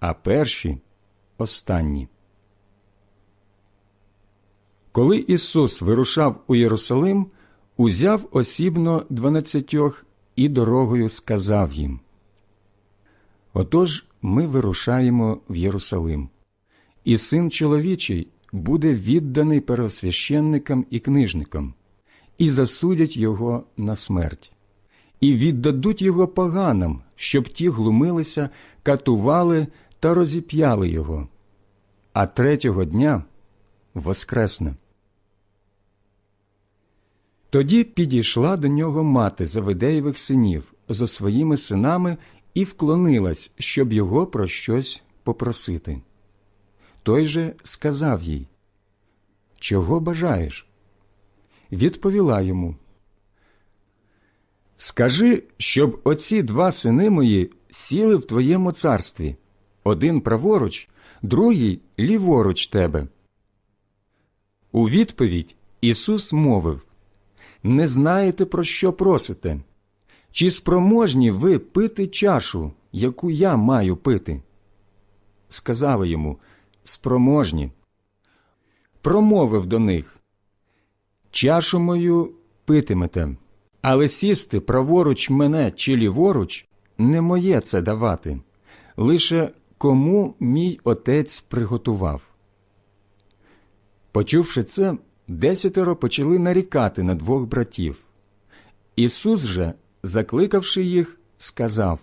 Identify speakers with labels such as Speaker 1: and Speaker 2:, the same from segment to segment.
Speaker 1: а перші останні. Коли Ісус вирушав у Єрусалим, узяв осібно дванадцятьох і дорогою сказав їм Отож ми вирушаємо в Єрусалим і син чоловічий буде відданий первосвященникам і книжникам, і засудять його на смерть, і віддадуть його поганам, щоб ті глумилися, катували та розіп'яли його, а третього дня воскресне. Тоді підійшла до нього мати Завидеєвих синів зо своїми синами і вклонилась, щоб його про щось попросити. Той же сказав їй Чого бажаєш? Відповіла йому Скажи, щоб оці два сини мої сіли в твоєму царстві, один праворуч, другий ліворуч тебе. У відповідь Ісус мовив Не знаєте, про що просите? Чи спроможні ви пити чашу, яку я маю пити? Сказали йому спроможні. Промовив до них Чашу мою питимете, але сісти праворуч мене чи ліворуч не моє це давати, лише кому мій отець приготував. Почувши це, десятеро почали нарікати на двох братів. Ісус же, закликавши їх, сказав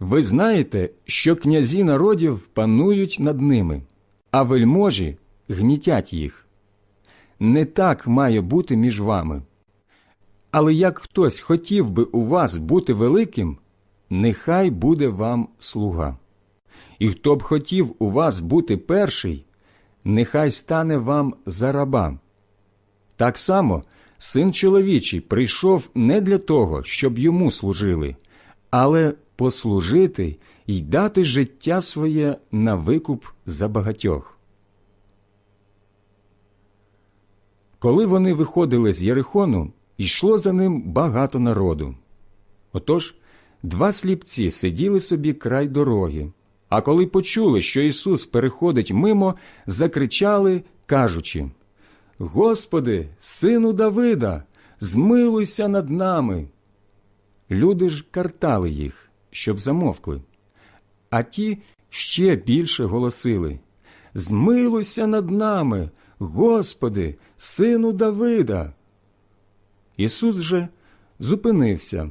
Speaker 1: ви знаєте, що князі народів панують над ними, а вельможі гнітять їх. Не так має бути між вами. Але як хтось хотів би у вас бути великим, нехай буде вам слуга. І хто б хотів у вас бути перший, нехай стане вам за раба. Так само син чоловічий прийшов не для того, щоб йому служили, але послужити й дати життя своє на викуп за багатьох. Коли вони виходили з Єрихону, йшло за ним багато народу. Отож два сліпці сиділи собі край дороги, А коли почули, що Ісус переходить мимо, закричали, кажучи Господи, сину Давида, змилуйся над нами. Люди ж картали їх, щоб замовкли. А ті ще більше голосили Змилуйся над нами, Господи, сину Давида. Ісус же зупинився,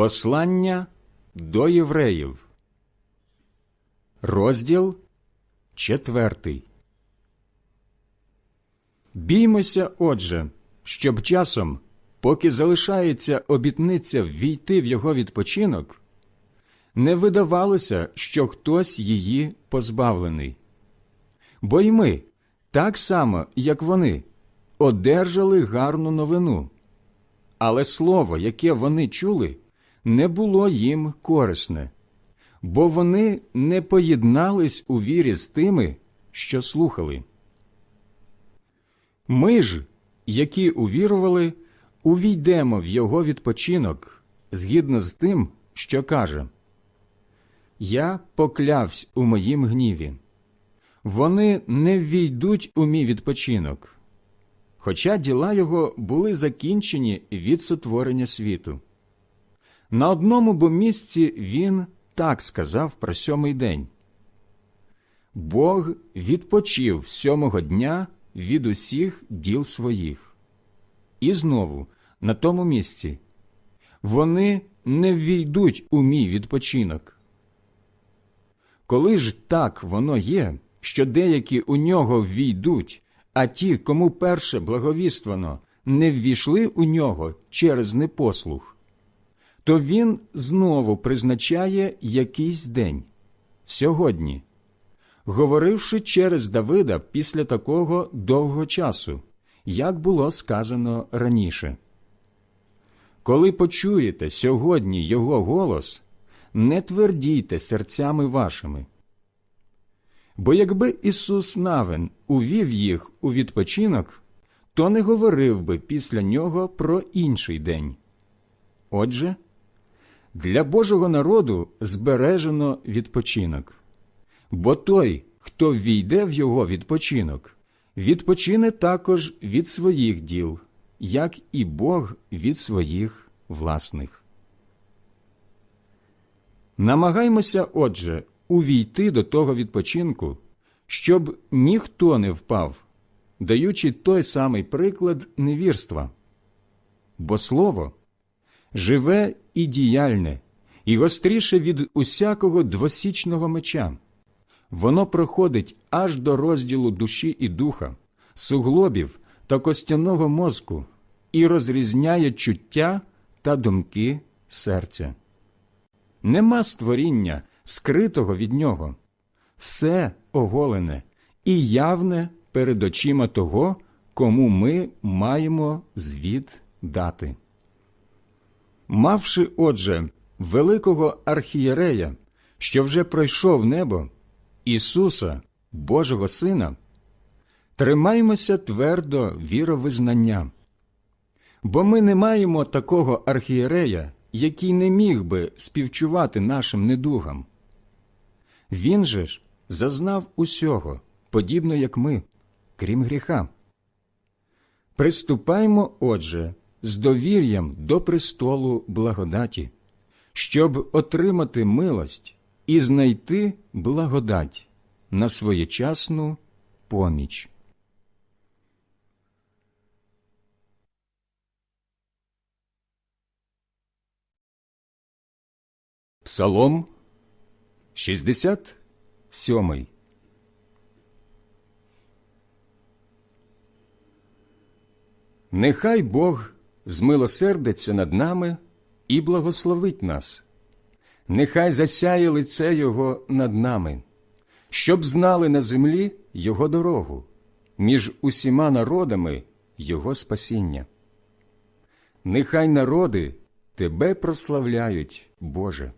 Speaker 1: Послання до євреїв. Розділ четвертий. Біймося, отже, щоб часом, поки залишається обітниця ввійти в його відпочинок, не видавалося, що хтось її позбавлений. Бо й ми, так само, як вони, одержали гарну новину, але слово, яке вони чули, не було їм корисне, бо вони не поєднались у вірі з тими, що слухали. Ми ж, які увірували, увійдемо в його відпочинок згідно з тим, що каже Я поклявсь у моїм гніві. Вони не ввійдуть у мій відпочинок, хоча діла його були закінчені від сотворення світу. На одному бо місці він так сказав про сьомий день Бог відпочив сьомого дня від усіх діл своїх. І знову на тому місці вони не ввійдуть у мій відпочинок. Коли ж так воно є, що деякі у нього ввійдуть, а ті, кому перше благовіствано, не ввійшли у нього через непослух, то він знову призначає якийсь день сьогодні, говоривши через Давида після такого довгого часу, як було сказано раніше. Коли почуєте сьогодні його голос, не твердійте серцями вашими. Бо якби Ісус Навин увів їх у відпочинок, то не говорив би після нього про інший день. Отже, для Божого народу збережено відпочинок, бо той, хто ввійде в його відпочинок, відпочине також від своїх діл, як і Бог від своїх власних. Намагаймося, отже, увійти до того відпочинку, щоб ніхто не впав, даючи той самий приклад невірства. Бо слово живе і діяльне, і гостріше від усякого двосічного меча. Воно проходить аж до розділу душі і духа, суглобів та костяного мозку і розрізняє чуття та думки серця. Нема створіння, скритого від нього, все оголене і явне перед очима того, кому ми маємо звіт дати. Мавши, отже, великого архієрея, що вже пройшов небо, Ісуса, Божого Сина, тримаймося твердо віровизнання, бо ми не маємо такого архієрея, який не міг би співчувати нашим недугам. Він же ж зазнав усього, подібно як ми, крім гріха. Приступаймо, отже, з довір'ям до престолу благодаті, щоб отримати милость і знайти благодать на своєчасну поміч. Псалом 67 Нехай Бог змилосердиться над нами і благословить нас, нехай засяє лице Його над нами, щоб знали на землі Його дорогу, між усіма народами Його спасіння. Нехай народи Тебе прославляють, Боже,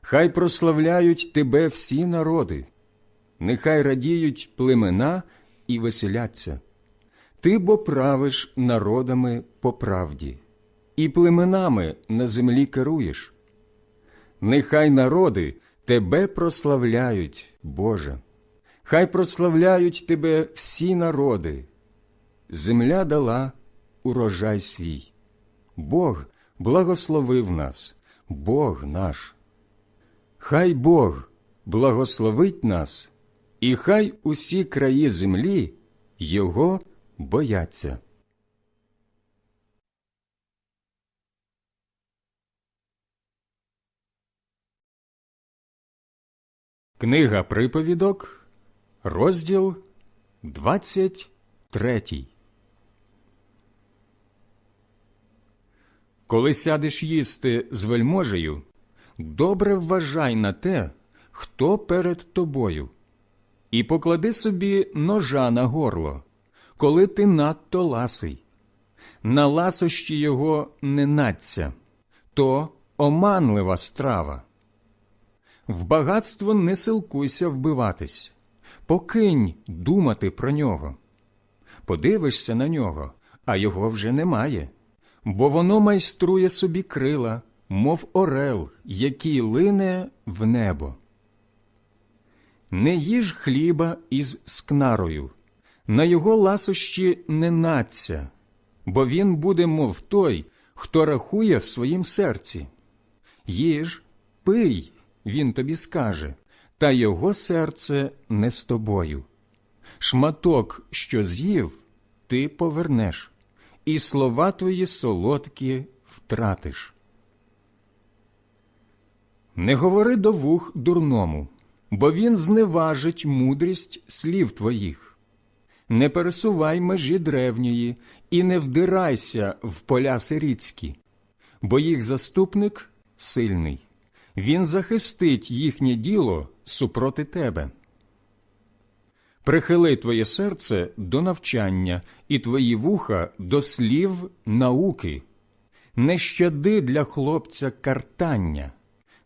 Speaker 1: хай прославляють Тебе всі народи, нехай радіють племена і веселяться. Ти бо правиш народами по правді, і племенами на землі керуєш. Нехай народи Тебе прославляють, Боже, хай прославляють Тебе всі народи. Земля дала урожай свій. Бог благословив нас, Бог наш. Хай Бог благословить нас, і хай усі краї землі Його бояться. Книга приповідок, розділ 23 Коли сядеш їсти з вельможею, добре вважай на те, хто перед тобою, і поклади собі ножа на горло, коли ти надто ласий. На ласощі його не надця, то оманлива страва. В багатство не силкуйся вбиватись, покинь думати про нього. Подивишся на нього, а його вже немає, бо воно майструє собі крила, мов орел, який лине в небо. Не їж хліба із скнарою, на його ласощі не надця, бо він буде, мов той, хто рахує в своїм серці. Їж, пий, він тобі скаже, та його серце не з тобою. Шматок, що з'їв, ти повернеш, і слова твої солодкі втратиш. Не говори до вух дурному, бо він зневажить мудрість слів твоїх. Не пересувай межі древньої і не вдирайся в поля сиріцькі, бо їх заступник сильний він захистить їхнє діло супроти тебе. Прихили твоє серце до навчання і твої вуха до слів науки. Не щади для хлопця картання,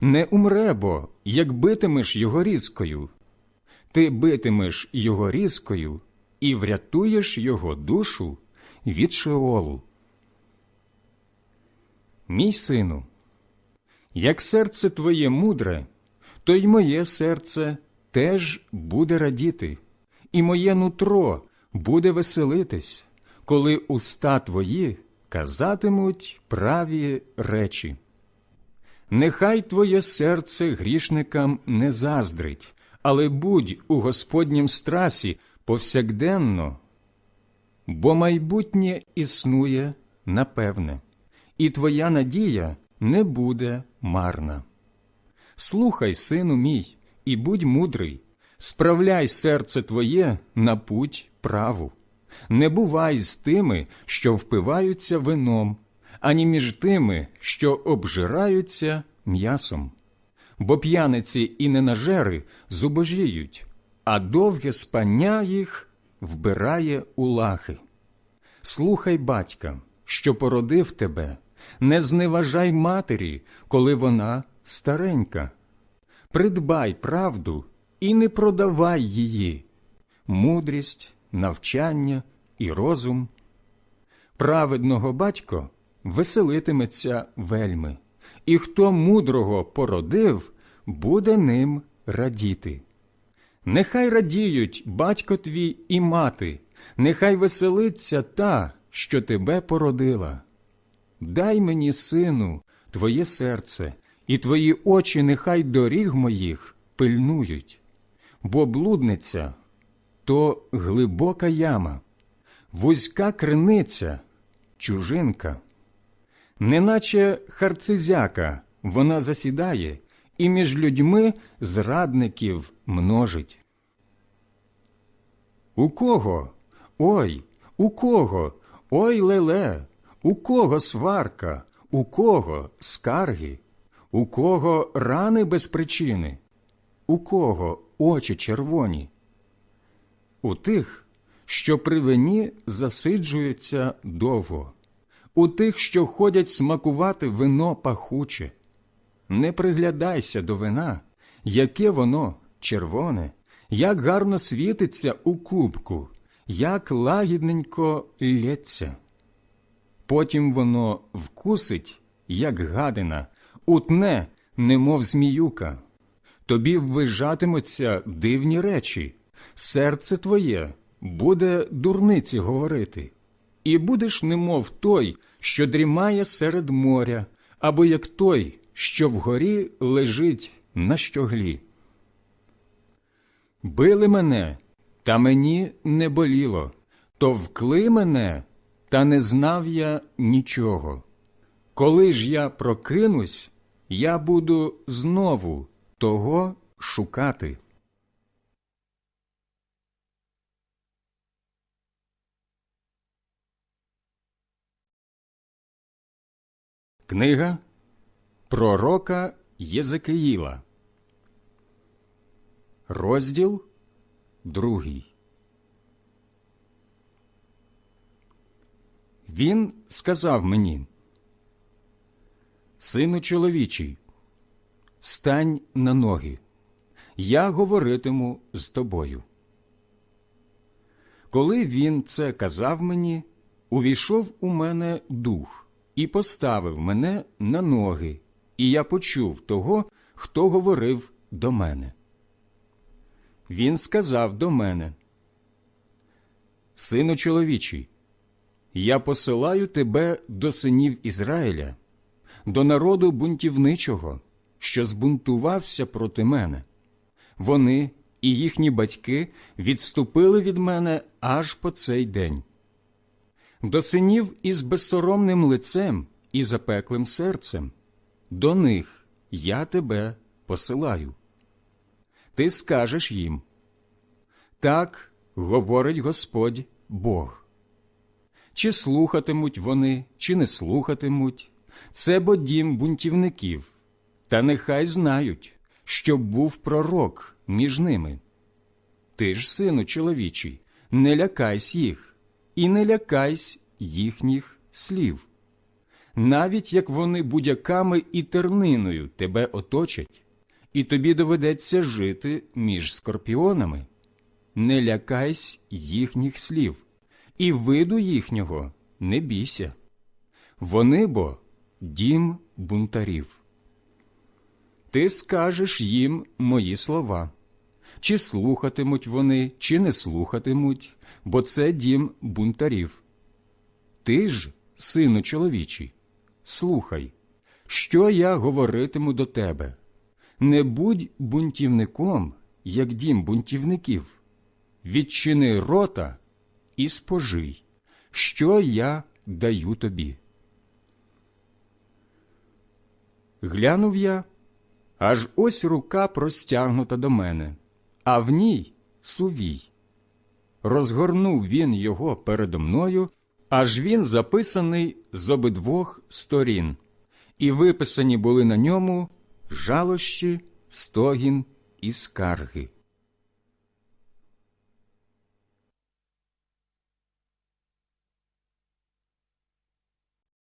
Speaker 1: не умре бо, як битимеш його різкою. Ти битимеш його різкою і врятуєш його душу від шеолу. Мій сину, як серце твоє мудре, то й моє серце теж буде радіти, і моє нутро буде веселитись, коли уста твої казатимуть праві речі. Нехай твоє серце грішникам не заздрить, але будь у Господнім страсі повсякденно, бо майбутнє існує напевне, і твоя надія не буде марна. Слухай, сину мій, і будь мудрий, справляй серце твоє на путь праву. Не бувай з тими, що впиваються вином, ані між тими, що обжираються м'ясом. Бо п'яниці і ненажери зубожіють, а довге спання їх вбирає у лахи. Слухай батька, що породив тебе, не зневажай матері, коли вона старенька. Придбай правду і не продавай її, мудрість, навчання і розум. Праведного батько веселитиметься вельми, і хто мудрого породив, буде ним радіти. Нехай радіють батько твій і мати, нехай веселиться та, що тебе породила. Дай мені, сину, твоє серце, і твої очі нехай доріг моїх пильнують, бо блудниця то глибока яма, вузька криниця, чужинка, неначе харцизяка вона засідає і між людьми зрадників множить. У кого? Ой, у кого? Ой леле, у кого сварка, у кого скарги, У кого рани без причини? У кого очі червоні? У тих, що при вині засиджуються довго, у тих, що ходять смакувати вино пахуче. Не приглядайся до вина, яке воно червоне, як гарно світиться у кубку, як лагідненько лється. Потім воно вкусить, як гадина, утне, немов зміюка. Тобі ввижатимуться дивні речі, серце твоє буде дурниці говорити, і будеш немов той, що дрімає серед моря, або як той, що вгорі лежить на щоглі. Били мене, та мені не боліло, товкли мене, та не знав я нічого. Коли ж я прокинусь, я буду знову того шукати. Книга Пророка Єзекиїла Розділ другий. Він сказав мені, Сину чоловічий, стань на ноги, я говоритиму з тобою. Коли він це казав мені, увійшов у мене дух і поставив мене на ноги, і я почув того, хто говорив до мене. Він сказав до мене, Сину чоловічий, я посилаю тебе до синів Ізраїля, до народу бунтівничого, що збунтувався проти мене. Вони і їхні батьки відступили від мене аж по цей день. До синів із безсоромним лицем і запеклим серцем, до них я тебе посилаю. Ти скажеш їм так говорить Господь Бог. Чи слухатимуть вони, чи не слухатимуть, це бо дім бунтівників, та нехай знають, що був пророк між ними. Ти ж, сину чоловічий, не лякайсь їх, і не лякайсь їхніх слів. Навіть як вони будяками і терниною тебе оточать, і тобі доведеться жити між скорпіонами. Не лякайсь їхніх слів, і виду їхнього не бійся. Вони бо дім бунтарів. Ти скажеш їм мої слова, чи слухатимуть вони, чи не слухатимуть, бо це дім бунтарів. Ти ж, сину чоловічий, слухай, що я говоритиму до тебе. Не будь бунтівником, як дім бунтівників. Відчини рота і спожий, що я даю тобі. Глянув я, аж ось рука простягнута до мене, а в ній сувій. Розгорнув він його передо мною, аж він записаний з обидвох сторін, і виписані були на ньому жалощі, стогін і скарги.